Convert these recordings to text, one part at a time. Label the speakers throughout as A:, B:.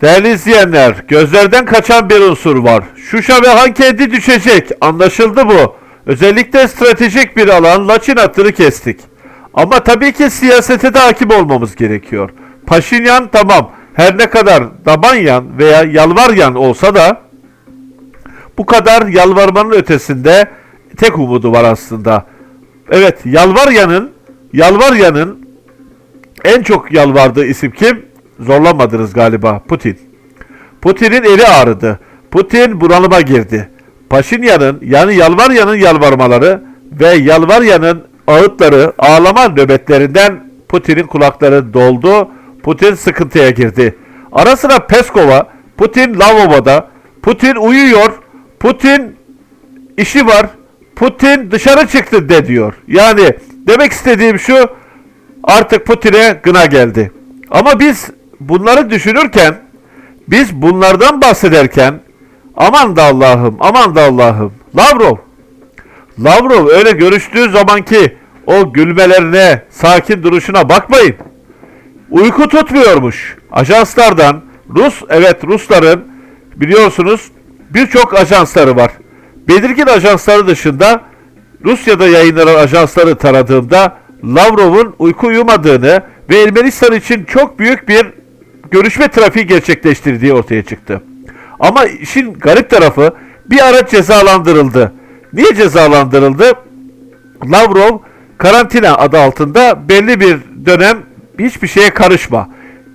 A: Değerli izleyenler, gözlerden kaçan bir unsur var. Şuşa ve Hankendi düşecek, anlaşıldı bu. Özellikle stratejik bir alan Laçin hattını kestik. Ama tabii ki siyasete de hakim olmamız gerekiyor. Paşinyan tamam, her ne kadar Dabanyan veya Yalvaryan olsa da bu kadar yalvarmanın ötesinde tek umudu var aslında. Evet, Yalvaryan'ın Yalvaryan'ın en çok yalvardığı isim kim? Zorlamadınız galiba. Putin. Putin'in eli ağrıdı. Putin bunalıma girdi. Paşinyan'ın yani Yalvaryan'ın yalvarmaları ve Yalvaryan'ın ağıtları, ağlama nöbetlerinden Putin'in kulakları doldu. Putin sıkıntıya girdi. Ara sıra Peskov'a, Putin lavaboda, Putin uyuyor, Putin işi var, Putin dışarı çıktı de diyor. Yani demek istediğim şu, artık Putin'e gına geldi. Ama biz bunları düşünürken, biz bunlardan bahsederken, aman da Allah'ım, aman da Allah'ım, Lavrov, Lavrov öyle görüştüğü zamanki o gülmelerine, sakin duruşuna bakmayın. Uyku tutmuyormuş. Ajanslardan, Rus, evet Rusların biliyorsunuz birçok ajansları var. Belirgin ajansları dışında Rusya'da yayınlanan ajansları taradığımda Lavrov'un uyku uyumadığını ve Ermenistan için çok büyük bir görüşme trafiği gerçekleştirdiği ortaya çıktı. Ama işin garip tarafı bir ara cezalandırıldı. Niye cezalandırıldı? Lavrov karantina adı altında belli bir dönem hiçbir şeye karışma.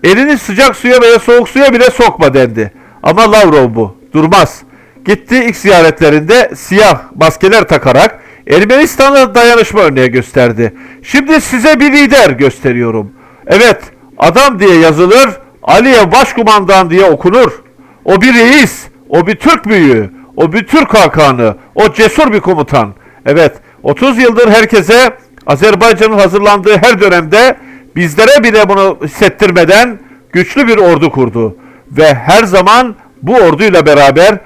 A: Elini sıcak suya veya soğuk suya bile sokma dendi. Ama Lavrov bu. Durmaz. Gitti ilk ziyaretlerinde siyah maskeler takarak Ermenistan'a dayanışma örneği gösterdi. Şimdi size bir lider gösteriyorum. Evet, adam diye yazılır, Aliye başkumandan diye okunur. O bir reis, o bir Türk büyüğü, o bir Türk hakanı, o cesur bir komutan. Evet, 30 yıldır herkese Azerbaycan'ın hazırlandığı her dönemde bizlere bile bunu hissettirmeden güçlü bir ordu kurdu. Ve her zaman bu orduyla beraber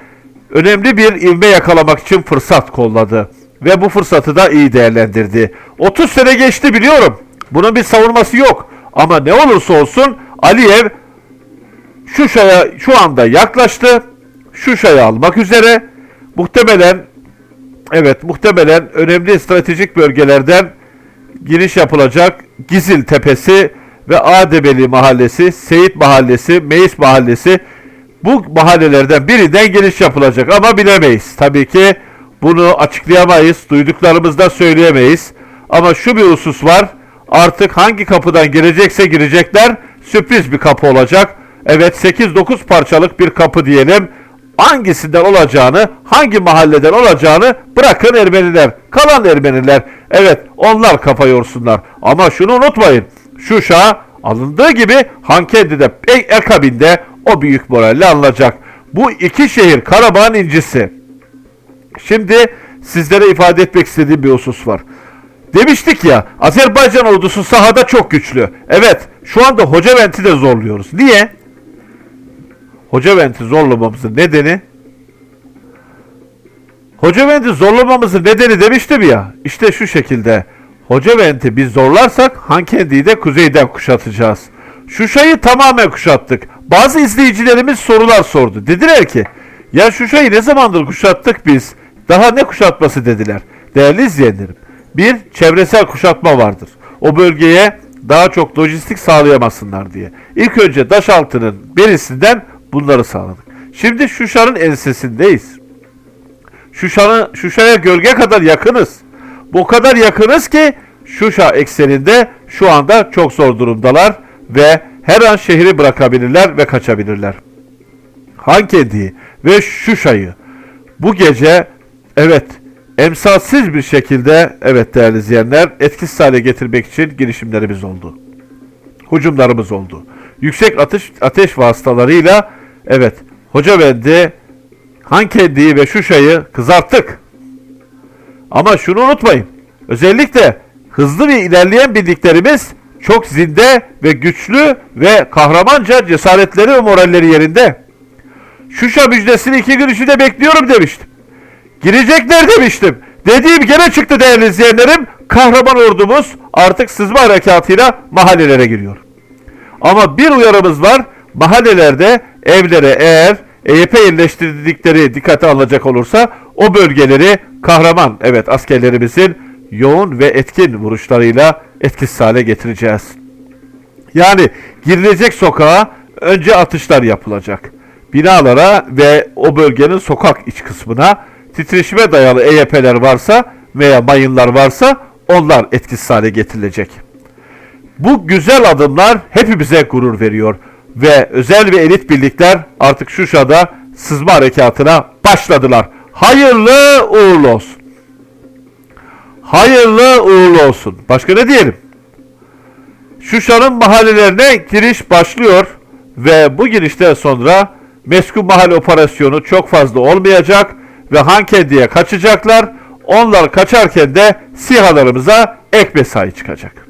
A: önemli bir ivme yakalamak için fırsat kolladı. Ve bu fırsatı da iyi değerlendirdi. 30 sene geçti biliyorum. Bunun bir savunması yok. Ama ne olursa olsun Aliyev Şuşa'ya şu anda yaklaştı. Şuşa'yı almak üzere. Muhtemelen evet muhtemelen önemli stratejik bölgelerden giriş yapılacak Gizil Tepesi ve Adebeli Mahallesi, Seyit Mahallesi, Meis Mahallesi bu mahallelerden birinden giriş yapılacak ama bilemeyiz. Tabii ki bunu açıklayamayız, duyduklarımızda söyleyemeyiz. Ama şu bir husus var, artık hangi kapıdan girecekse girecekler, sürpriz bir kapı olacak. Evet 8-9 parçalık bir kapı diyelim. Hangisinden olacağını, hangi mahalleden olacağını bırakın Ermeniler. Kalan Ermeniler. Evet onlar kafa yorsunlar. Ama şunu unutmayın. Şuşa alındığı gibi Hankendi'de e- akabinde o büyük moralle alınacak. Bu iki şehir Karabağ'ın incisi. Şimdi sizlere ifade etmek istediğim bir husus var. Demiştik ya Azerbaycan ordusu sahada çok güçlü. Evet şu anda Hocavent'i de zorluyoruz. Niye? Hocavent'i zorlamamızın nedeni Hocavent'i zorlamamızın nedeni demiştim ya. İşte şu şekilde. Hocavent'i biz zorlarsak Hankendi'yi de kuzeyden kuşatacağız. Şuşa'yı tamamen kuşattık. Bazı izleyicilerimiz sorular sordu. Dediler ki ya Şuşa'yı ne zamandır kuşattık biz? Daha ne kuşatması dediler. Değerli izleyenlerim. Bir çevresel kuşatma vardır. O bölgeye daha çok lojistik sağlayamasınlar diye. İlk önce Daşaltı'nın berisinden bunları sağladık. Şimdi Şuşa'nın ensesindeyiz. Şuşa'nın Şuşa'ya gölge kadar yakınız. Bu kadar yakınız ki Şuşa ekseninde şu anda çok zor durumdalar ve her an şehri bırakabilirler ve kaçabilirler. Hankedi'yi ve Şuşa'yı bu gece evet emsalsiz bir şekilde evet değerli izleyenler etkisiz hale getirmek için girişimlerimiz oldu. Hucumlarımız oldu. Yüksek ateş, ateş vasıtalarıyla evet Hocabendi, Hankedi'yi ve Şuşa'yı kızarttık. Ama şunu unutmayın. Özellikle hızlı ve ilerleyen birliklerimiz çok zinde ve güçlü ve kahramanca cesaretleri ve moralleri yerinde. Şuşa müjdesini iki gün içinde bekliyorum demiştim. Girecekler demiştim. Dediğim gene çıktı değerli izleyenlerim. Kahraman ordumuz artık sızma harekatıyla mahallelere giriyor. Ama bir uyarımız var. Mahallelerde evlere eğer EYP yerleştirdikleri dikkate alınacak olursa o bölgeleri kahraman evet askerlerimizin yoğun ve etkin vuruşlarıyla etkisiz hale getireceğiz. Yani girilecek sokağa önce atışlar yapılacak. Binalara ve o bölgenin sokak iç kısmına titreşime dayalı EYP'ler varsa veya mayınlar varsa onlar etkisiz hale getirilecek. Bu güzel adımlar hepimize gurur veriyor ve özel ve elit birlikler artık Şuşa'da sızma harekatına başladılar. Hayırlı uğurlu olsun. Hayırlı uğurlu olsun. Başka ne diyelim? Şuşa'nın mahallelerine giriş başlıyor ve bu girişten sonra meskun mahalle operasyonu çok fazla olmayacak ve Hankendi'ye kaçacaklar. Onlar kaçarken de sihalarımıza ek mesai çıkacak.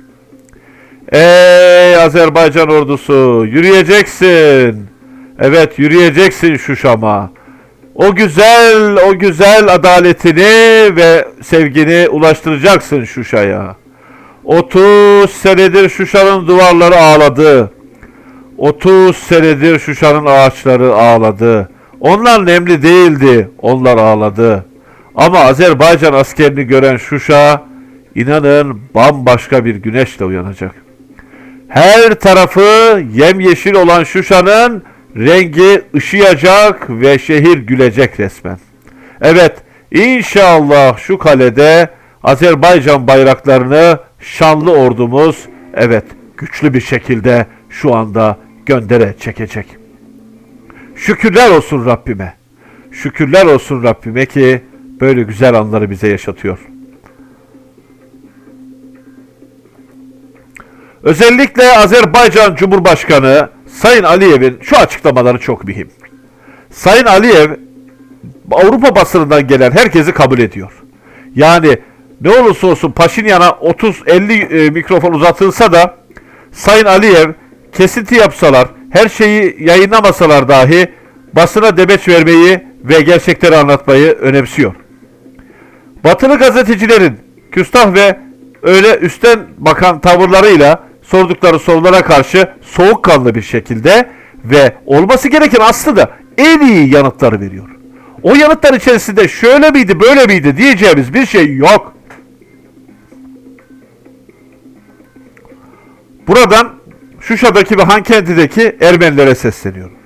A: Ey Azerbaycan ordusu yürüyeceksin. Evet yürüyeceksin şu Şam'a. O güzel, o güzel adaletini ve sevgini ulaştıracaksın Şuşa'ya. 30 senedir Şuşa'nın duvarları ağladı. 30 senedir Şuşa'nın ağaçları ağladı. Onlar nemli değildi, onlar ağladı. Ama Azerbaycan askerini gören Şuşa, inanın bambaşka bir güneşle uyanacak. Her tarafı yemyeşil olan Şuşa'nın rengi ışıyacak ve şehir gülecek resmen. Evet, inşallah şu kalede Azerbaycan bayraklarını şanlı ordumuz evet güçlü bir şekilde şu anda göndere çekecek. Şükürler olsun Rabbime. Şükürler olsun Rabbime ki böyle güzel anları bize yaşatıyor. Özellikle Azerbaycan Cumhurbaşkanı Sayın Aliyev'in şu açıklamaları çok mühim. Sayın Aliyev Avrupa basınından gelen herkesi kabul ediyor. Yani ne olursa olsun Paşinyan'a 30-50 e, mikrofon uzatılsa da Sayın Aliyev kesinti yapsalar, her şeyi yayınlamasalar dahi basına demeç vermeyi ve gerçekleri anlatmayı önemsiyor. Batılı gazetecilerin küstah ve öyle üstten bakan tavırlarıyla sordukları sorulara karşı soğukkanlı bir şekilde ve olması gereken aslında en iyi yanıtları veriyor. O yanıtlar içerisinde şöyle miydi böyle miydi diyeceğimiz bir şey yok. Buradan Şuşa'daki ve Hankenti'deki Ermenilere sesleniyorum.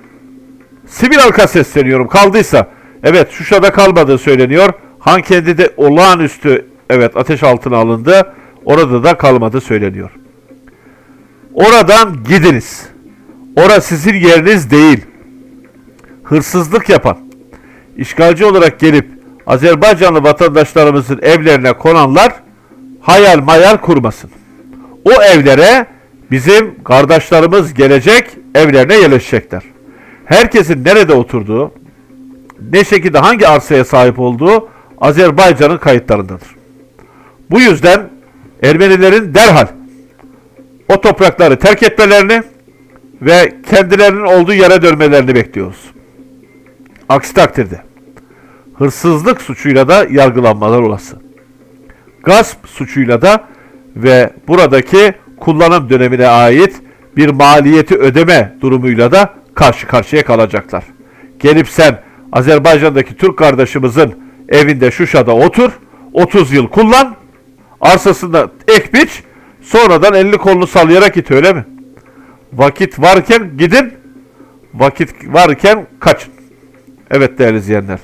A: Sivil halka sesleniyorum. Kaldıysa, evet Şuşa'da kalmadığı söyleniyor. Hankenti'de olağanüstü evet ateş altına alındı. Orada da kalmadı söyleniyor. Oradan gidiniz. Orası sizin yeriniz değil. Hırsızlık yapan, işgalci olarak gelip Azerbaycanlı vatandaşlarımızın evlerine konanlar hayal mayal kurmasın. O evlere bizim kardeşlerimiz gelecek, evlerine yerleşecekler. Herkesin nerede oturduğu, ne şekilde hangi arsaya sahip olduğu Azerbaycan'ın kayıtlarındadır. Bu yüzden Ermenilerin derhal o toprakları terk etmelerini ve kendilerinin olduğu yere dönmelerini bekliyoruz. Aksi takdirde hırsızlık suçuyla da yargılanmalar olası. Gasp suçuyla da ve buradaki kullanım dönemine ait bir maliyeti ödeme durumuyla da karşı karşıya kalacaklar. Gelip sen Azerbaycan'daki Türk kardeşimizin evinde Şuşa'da otur, 30 yıl kullan, arsasında ek biç, sonradan elini kolunu sallayarak git öyle mi? Vakit varken gidin, vakit varken kaçın. Evet değerli izleyenler,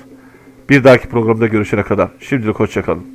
A: bir dahaki programda görüşene kadar şimdilik hoşçakalın.